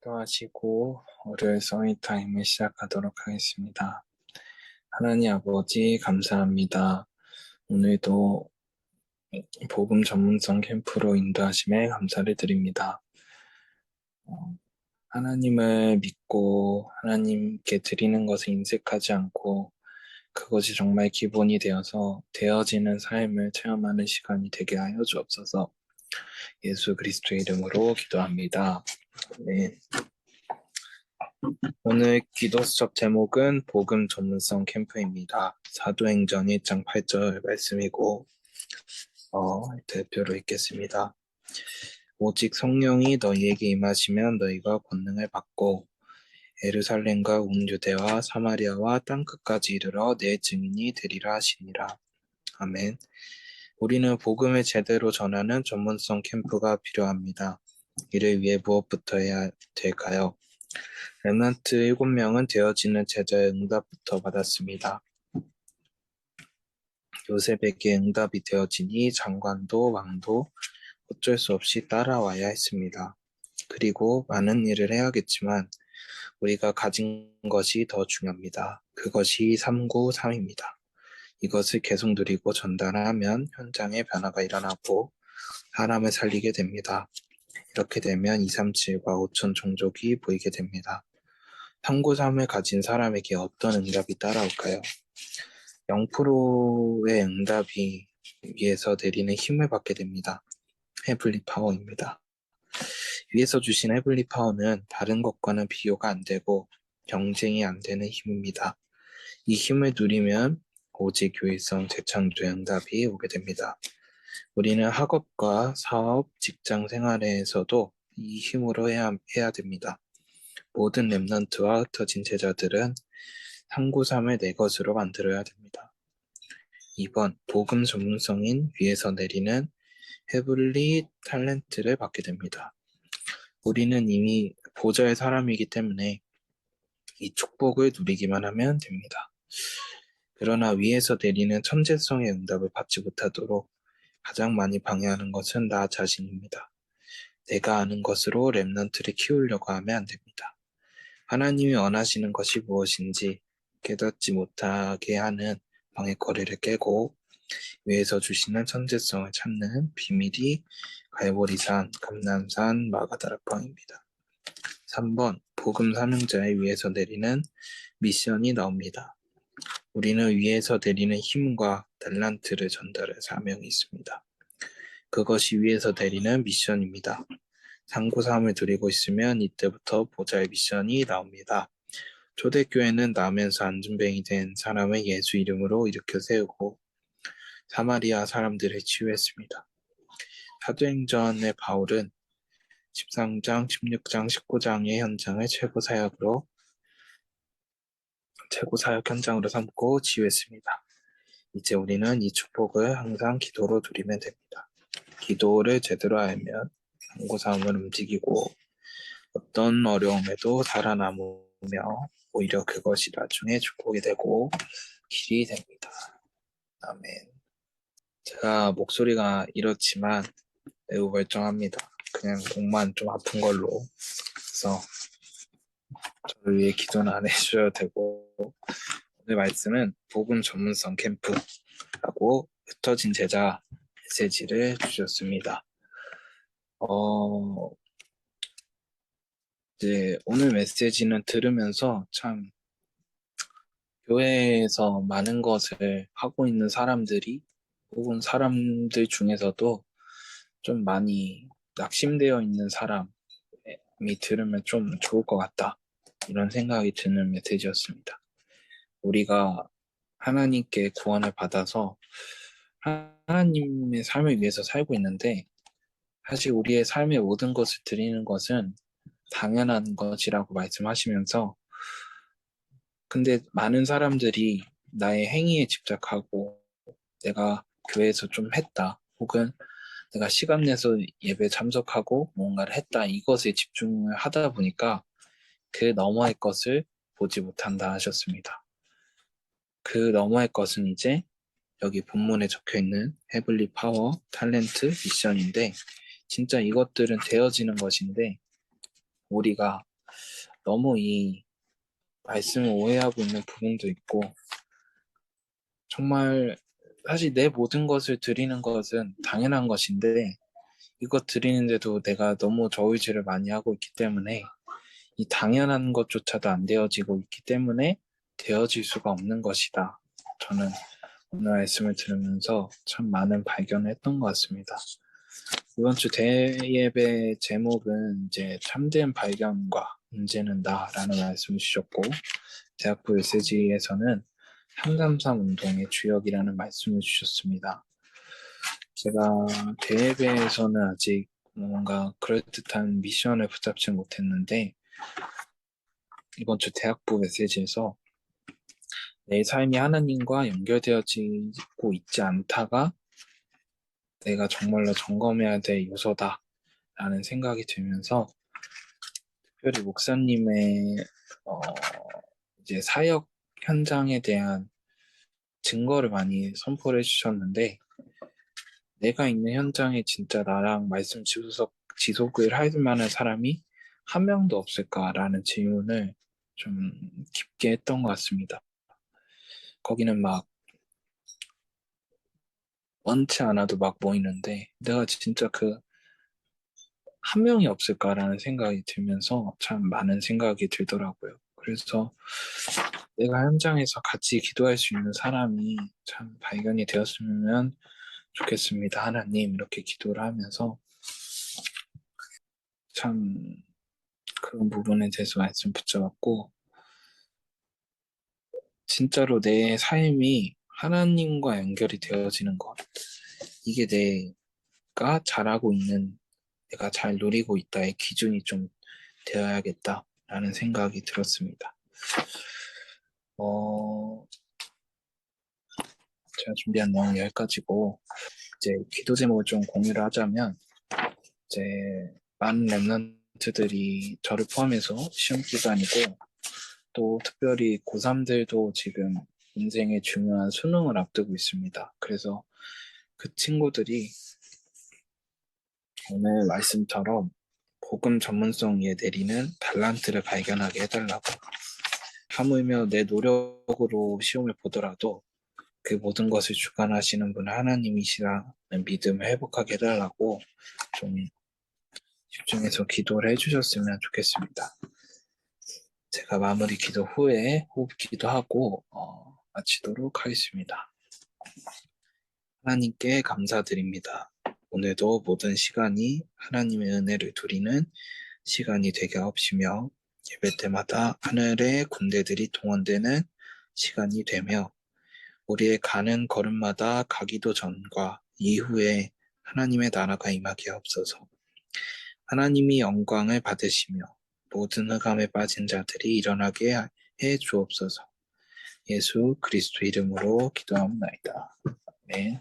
기도하시고 월요일 서밋 타임을 시작하도록 하겠습니다. 하나님 아버지 감사합니다. 오늘도 복음 전문성 캠프로 인도하심에 감사를 드립니다. 어, 하나님을 믿고 하나님께 드리는 것을 인색하지 않고 그것이 정말 기본이 되어서 되어지는 삶을 체험하는 시간이 되게 하여 주옵소서. 예수 그리스도의 이름으로 기도합니다. 네. 오늘 기도 수첩 제목은 복음 전문성 캠프입니다. 사도행전 1장 8절 말씀이고 어, 대표로 읽겠습니다. 오직 성령이 너희에게 임하시면 너희가 권능을 받고 에루살렘과 온 유대와 사마리아와 땅 끝까지 이르러 내 증인이 되리라 하시니라. 아멘. 우리는 복음을 제대로 전하는 전문성 캠프가 필요합니다. 이를 위해 무엇부터 해야 될까요? 렘넌트 7명은 되어지는 제자의 응답부터 받았습니다. 요셉에게 응답이 되어지니 장관도 왕도 어쩔 수 없이 따라와야 했습니다. 그리고 많은 일을 해야겠지만 우리가 가진 것이 더 중요합니다. 그것이 393입니다. 이것을 계속 누리고 전달하면 현장에 변화가 일어나고 사람을 살리게 됩니다. 이렇게 되면 237과 5천 종족이 보이게 됩니다. 393을 가진 사람에게 어떤 응답이 따라올까요? 0%의 응답이 위에서 내리는 힘을 받게 됩니다. 헤블리 파워입니다. 위에서 주신 헤블리 파워는 다른 것과는 비교가 안 되고 경쟁이 안 되는 힘입니다. 이 힘을 누리면 오직 교회성 재창조의 응답이 오게 됩니다. 우리는 학업과 사업, 직장 생활에서도 이 힘으로 해야, 해야 됩니다. 모든 랩넌트와 흩어진 제자들은 393을 내 것으로 만들어야 됩니다. 2번, 복음 전문성인 위에서 내리는 헤블리 탤런트를 받게 됩니다. 우리는 이미 보좌의 사람이기 때문에 이 축복을 누리기만 하면 됩니다. 그러나 위에서 내리는 천재성의 응답을 받지 못하도록 가장 많이 방해하는 것은 나 자신입니다. 내가 아는 것으로 랩넌트를 키우려고 하면 안 됩니다. 하나님이 원하시는 것이 무엇인지 깨닫지 못하게 하는 방해거리를 깨고 위에서 주시는 천재성을 찾는 비밀이 갈보리산, 감남산, 마가다락방입니다. 3번 복음 사명자의 위에서 내리는 미션이 나옵니다. 우리는 위에서 내리는 힘과 탤런트를 전달할 사명이 있습니다. 그것이 위에서 내리는 미션입니다. 상고삼을 드리고 있으면 이때부터 보좌의 미션이 나옵니다. 초대교회는 나면서 안전뱅이 된 사람을 예수 이름으로 일으켜 세우고 사마리아 사람들을 치유했습니다. 사도행전의 바울은 13장, 16장, 19장의 현장을 최고 사역으로 최고 사역 현장으로 삼고 치유했습니다. 이제 우리는 이 축복을 항상 기도로 누리면 됩니다. 기도를 제대로 알면 항고사움을 움직이고 어떤 어려움에도 살아남으며 오히려 그것이 나중에 축복이 되고 길이 됩니다. 아멘. 제가 목소리가 이렇지만 매우 멀쩡합니다. 그냥 목만 좀 아픈 걸로. 그래서 저를 위해 기도는 안 해주셔도 되고 오늘 말씀은 복음 전문성 캠프라고 흩어진 제자 메시지를 주셨습니다. 어, 이제 오늘 메시지는 들으면서 참 교회에서 많은 것을 하고 있는 사람들이 혹은 사람들 중에서도 좀 많이 낙심되어 있는 사람이 들으면 좀 좋을 것 같다. 이런 생각이 드는 메시지였습니다. 우리가 하나님께 구원을 받아서 하나님의 삶을 위해서 살고 있는데 사실 우리의 삶의 모든 것을 드리는 것은 당연한 것이라고 말씀하시면서 근데 많은 사람들이 나의 행위에 집착하고 내가 교회에서 좀 했다 혹은 내가 시간 내서 예배 참석하고 뭔가를 했다 이것에 집중을 하다 보니까 그 너머의 것을 보지 못한다 하셨습니다. 그 너머의 것은 이제 여기 본문에 적혀 있는 헤블리 파워, 탤런트, 미션인데 진짜 이것들은 되어지는 것인데 우리가 너무 이 말씀을 오해하고 있는 부분도 있고 정말 사실 내 모든 것을 드리는 것은 당연한 것인데 이것 드리는데도 내가 너무 저울질을 많이 하고 있기 때문에 이 당연한 것조차도 안 되어지고 있기 때문에 되어질 수가 없는 것이다. 저는 오늘 말씀을 들으면서 참 많은 발견을 했던 것 같습니다. 이번 주 대예배 제목은 이제 참된 발견과 문제는 나라는 말씀을 주셨고 대학부 메시지에서는 상담삼 운동의 주역이라는 말씀을 주셨습니다. 제가 대예배에서는 아직 뭔가 그럴듯한 미션을 붙잡지 못했는데 이번 주 대학부 메시지에서 내 삶이 하나님과 연결되어지고 있지 않다가 내가 정말로 점검해야 될 요소다라는 생각이 들면서 특별히 목사님의 어, 이제 사역 현장에 대한 증거를 많이 선포를 해주셨는데 내가 있는 현장에 진짜 나랑 말씀 지속, 지속을 할 만한 사람이 한 명도 없을까라는 질문을 좀 깊게 했던 것 같습니다. 거기는 막 원치 않아도 막 모이는데 내가 진짜 그 한 명이 없을까라는 생각이 들면서 참 많은 생각이 들더라고요. 그래서 내가 현장에서 같이 기도할 수 있는 사람이 참 발견이 되었으면 좋겠습니다. 하나님 이렇게 기도를 하면서 참 그런 부분에 대해서 말씀 붙잡았고 진짜로 내 삶이 하나님과 연결이 되어지는 것 이게 내가 잘하고 있는 내가 잘 누리고 있다의 기준이 좀 되어야겠다라는 생각이 들었습니다. 어, 제가 준비한 내용 여기까지고 이제 기도 제목을 좀 공유를 하자면 이제 많은 랩런트들이 저를 포함해서 시험 기간이고 또 특별히 고3들도 지금 인생의 중요한 수능을 앞두고 있습니다. 그래서 그 친구들이 오늘 말씀처럼 복음 전문성 위에 내리는 달란트를 발견하게 해달라고 하물며 내 노력으로 시험을 보더라도 그 모든 것을 주관하시는 분 하나님이시라는 믿음을 회복하게 해달라고 좀 집중해서 기도를 해주셨으면 좋겠습니다. 제가 마무리 기도 후에 호흡 기도하고 어, 마치도록 하겠습니다. 하나님께 감사드립니다. 오늘도 모든 시간이 하나님의 은혜를 누리는 시간이 되게 하옵시며 예배 때마다 하늘의 군대들이 동원되는 시간이 되며 우리의 가는 걸음마다 가기도 전과 이후에 하나님의 나라가 임하게 없어서 하나님이 영광을 받으시며 모든 흑암에 빠진 자들이 일어나게 해 주옵소서. 예수 그리스도 이름으로 기도합니다. 아멘.